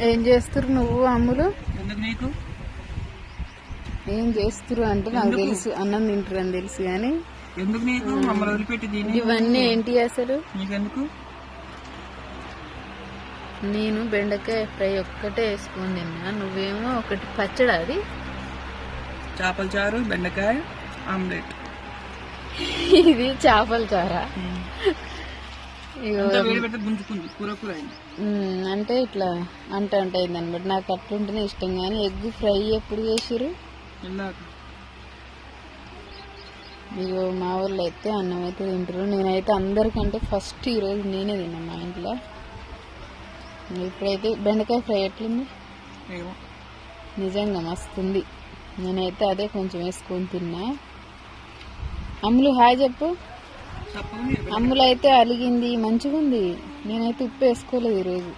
ఏం చేస్తురు నువ్వు అమ్ములు? నీకు? ఏం చేస్తురు అంటే నాకు? తెలుసు అన్నం తింటారు అని తెలుసు కానీ ఎందుకు నీకు? మమ్మల్ని వదిలిపెట్టి దీన్ని ఇవన్నీ ఏంటి అసలు? నీకెందుకు? నేను బెండకాయ ఫ్రై ఒక్కటే వేసుకొని తిన్నా. నువ్వేమో ఒకటి పచ్చడి అది. చేపల చారు బెండకాయ ఆమ్లెట్. ఇది చేపల చార? అంటే ఇట్లా అంట అంట అయింది అనమాట నాకు అట్లుంటేనే ఇష్టం కానీ ఎగ్ ఫ్రై ఎప్పుడు చేసిరు ఇగో మా వాళ్ళు అయితే అన్నం అయితే తింటారు నేనైతే అందరికంటే ఫస్ట్ ఈరోజు నేనే తిన్నా మా ఇంట్లో. ఇప్పుడైతే బెండకాయ ఫ్రై ఎట్లుంది? నిజంగా మస్తుంది. నేనైతే అదే కొంచెం వేసుకొని తిన్నా. అమ్ములు హాయ్ చెప్పు. అమ్ములైతే అలిగింది మంచిగా ఉంది నేనైతే ఉప్పు వేసుకోలేదు ఈరోజు.